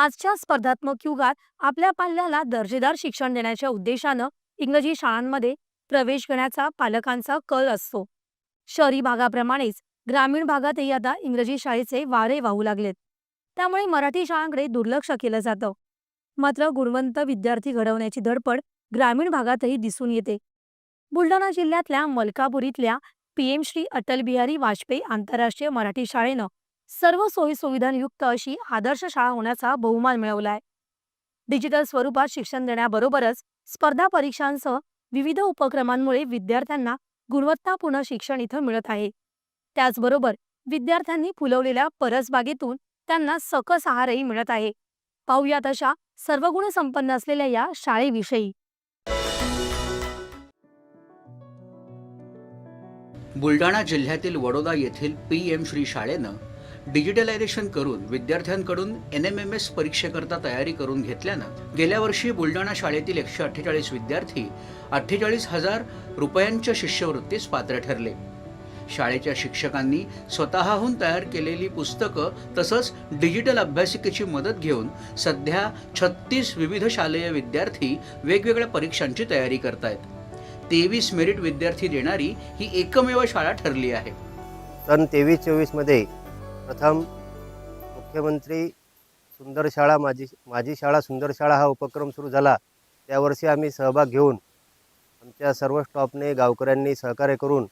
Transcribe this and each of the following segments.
आजच्या स्पर्धात्मक युगात आपल्या पाल्याला दर्जेदार शिक्षण देण्याच्या उद्देशानं इंग्रजी शाळांमध्ये प्रवेश घेण्याचा पालकांचा कल असतो. शहरी भागाप्रमाणेच ग्रामीण भागातही आता इंग्रजी शाळेचे वारे वाहू लागलेत. त्यामुळे मराठी शाळांकडे दुर्लक्ष केलं जातं. मात्र गुणवंत विद्यार्थी घडवण्याची धडपड ग्रामीण भागातही दिसून येते. बुलढाणा जिल्ह्यातल्या मलकापूर इथल्या पीएम श्री अटल बिहारी वाजपेयी आंतरराष्ट्रीय मराठी शाळेनं सर्व सोयीसुविधांयुक्त अशी आदर्श शाळा होण्याचा बहुमान मिळवलाय. डिजिटल स्वरूपात शिक्षण देण्याबरोबरच स्पर्धा परीक्षांसह विविध उपक्रमांमुळे विद्यार्थ्यांना गुणवत्तापूर्ण शिक्षण इथं मिळत आहे. त्याचबरोबर विद्यार्थ्यांनी फुलवलेल्या परसबागेतून त्यांना सकस आहारही मिळत आहे. पाहुयात अशा सर्व गुण संपन्न असलेल्या या शाळेविषयी. बुलढाणा जिल्ह्यातील वडोदा येथील पी एम श्री शाळेनं डिजिटलायझेशन करून विद्यार्थ्यांकडून एन एम एम एस परीक्षेकरता तयारी करून घेतल्यानं गेल्या वर्षी बुलढाणा शाळेतील एकशे अठ्ठेचाळीस विद्यार्थी अठ्ठेचाळीस हजार रुपयांच्या शिष्यवृत्तीस पात्र ठरले. शाळेच्या शिक्षकांनी स्वतःहून तयार केलेली पुस्तकं तसंच डिजिटल अभ्यासिकेची मदत घेऊन सध्या छत्तीस विविध शालेय विद्यार्थी वेगवेगळ्या परीक्षांची तयारी करतायत. तेवीस मेरिट विद्यार्थी देणारी ही एकमेव शाळा ठरली आहे. सन तेवीस चोवीसमध्ये प्रथम मुख्यमंत्री सुंदर शाळा माझी माझी शाळा सुंदर शाळा हा उपक्रम सुरू झाला. त्यावर्षी आम्ही सहभाग घेऊन आमच्या सर्व स्टॉपने गावकऱ्यांनी सहकार्य करून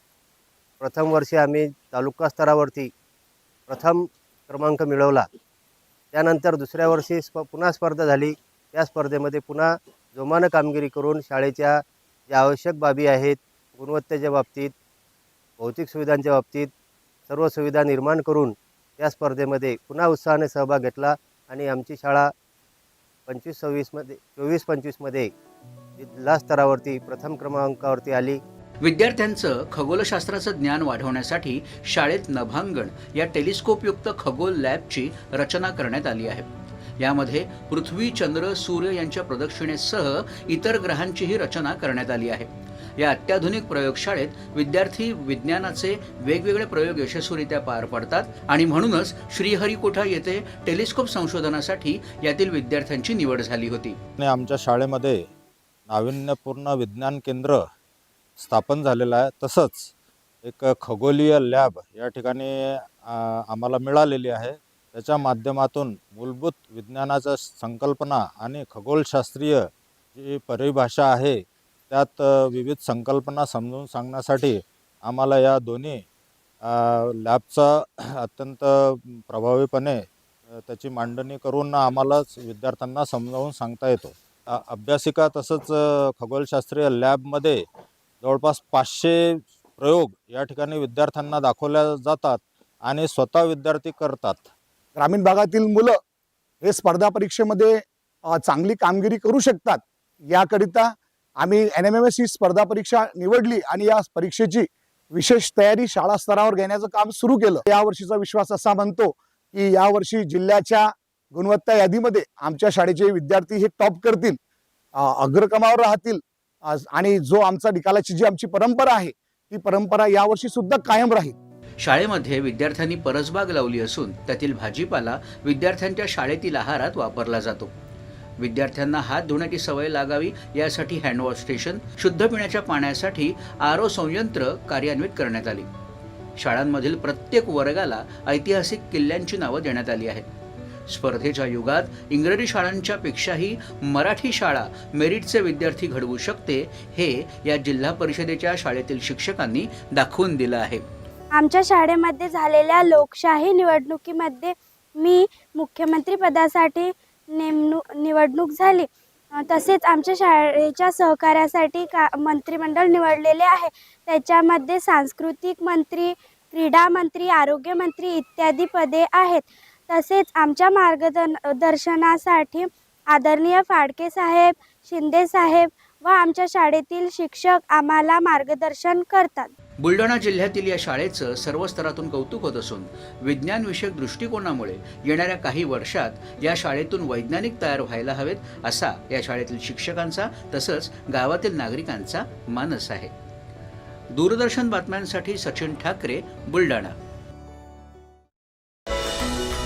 प्रथम वर्षी आम्ही तालुका स्तरावरती प्रथम क्रमांक मिळवला. त्यानंतर दुसऱ्या वर्षी स्प पुन्हा स्पर्धा झाली. त्या स्पर्धेमध्ये पुन्हा जोमानं कामगिरी करून शाळेच्या ज्या आवश्यक बाबी आहेत गुणवत्तेच्या बाबतीत भौतिक सुविधांच्या बाबतीत सर्व सुविधा निर्माण करून त्या स्पर्धेमध्ये पुन्हा उत्साहाने सहभाग घेतला आणि आमची शाळा पंचवीस सव्वीसमध्ये चोवीस पंचवीसमध्ये जिल्हा स्तरावरती प्रथम क्रमांकावरती आली. विद्यार्थ्यांचं खगोलशास्त्राचं ज्ञान वाढवण्यासाठी शाळेत नभांगण या टेलिस्कोपयुक्त खगोल लॅबची रचना करण्यात आली आहे. यामध्ये पृथ्वी चंद्र सूर्य यांच्या प्रदक्षिणेसह इतर ग्रहांचीही रचना करण्यात आली आहे. या अत्याधुनिक प्रयोगशाळेत विद्यार्थी विज्ञानाचे वेगवेगळे प्रयोग यशस्वीरित्या पार पाडतात आणि म्हणूनच श्रीहरिकोठा येथे टेलिस्कोप संशोधनासाठी यातील विद्यार्थ्यांची निवड झाली होती. आमच्या शाळेमध्ये नाविन्यपूर्ण विज्ञान केंद्र स्थापन झालेलं आहे. तसंच एक खगोलीय लॅब या ठिकाणी आम्हाला मिळालेली आहे. त्याच्या माध्यमातून मूलभूत विज्ञानाच्या संकल्पना आणि खगोलशास्त्रीय जी परिभाषा आहे त्यात विविध संकल्पना समजून सांगण्यासाठी आम्हाला या दोन्ही लॅबचा अत्यंत प्रभावीपणे त्याची मांडणी करून आम्हालाच विद्यार्थ्यांना समजावून सांगता येतो. अभ्यासिका तसंच खगोलशास्त्रीय लॅबमध्ये जवळपास पाचशे प्रयोग या ठिकाणी विद्यार्थ्यांना दाखवल्या जातात आणि स्वतः विद्यार्थी करतात. ग्रामीण भागातील मुलं हे स्पर्धा परीक्षेमध्ये चांगली कामगिरी करू शकतात. याकरिता आम्ही एन एम एम एस ही स्पर्धा परीक्षा निवडली आणि या परीक्षेची विशेष तयारी शाळा स्तरावर घेण्याचं काम सुरू केलं. या वर्षीचा विश्वास असा म्हणतो की यावर्षी जिल्ह्याच्या गुणवत्ता यादीमध्ये आमच्या शाळेचे विद्यार्थी हे टॉप करतील अग्रक्रमावर राहतील आणि जो आमचा निकालाची जी आमची परंपरा आहे ती परंपरा यावर्षी सुद्धा कायम राहील. शाळेमध्ये विद्यार्थ्यांनी परसबाग लावली असून त्यातील भाजीपाला विद्यार्थ्यांच्या शाळेतील आहारात वापरला जातो. विद्यार्थ्यांना हात धुण्याची सवय लागावी यासाठी हँडवॉश स्टेशन शुद्ध पिण्याच्या पाण्यासाठी आरो संयंत्र कार्यान्वित करण्यात आली. शाळांमधील प्रत्येक वर्गाला ऐतिहासिक किल्ल्यांची नावं देण्यात आली आहेत. स्पर्धेच्या युगात इंग्रजी शाळांच्या पेक्षाही मराठी शाळा मेरिटचे विद्यार्थी घडवू शकते हे या जिल्हा परिषदेच्या शाळेतील शिक्षकांनी दाखवून दिलं आहे. आमच्या शाळेमध्ये झालेल्या लोकशाही निवडणुकीमध्ये मी मुख्यमंत्री पदासाठी नेमणूक निवडणूक झाली. तसेच आमच्या शाळेच्या सहकार्यासाठी का मंत्रिमंडळ निवडलेले आहे. त्याच्यामध्ये सांस्कृतिक मंत्री क्रीडा मंत्री आरोग्य मंत्री इत्यादी पदे आहेत. तसेच आमच्या मार्गदर्शनासाठी आदरणीय फाडके साहेब शिंदे साहेब व आमच्या शाळेतील शिक्षक आम्हाला मार्गदर्शन करतात. बुलढाणा जिल्ह्यातील या शाळेचं सर्व स्तरातून कौतुक होत असून विज्ञानविषयक दृष्टिकोनामुळे येणाऱ्या काही वर्षात या शाळेतून वैज्ञानिक तयार व्हायला हवेत असा या शाळेतील शिक्षकांचा तसंच गावातील नागरिकांचा मानस आहे. दूरदर्शन बातम्यांसाठी सचिन ठाकरे बुलढाणा.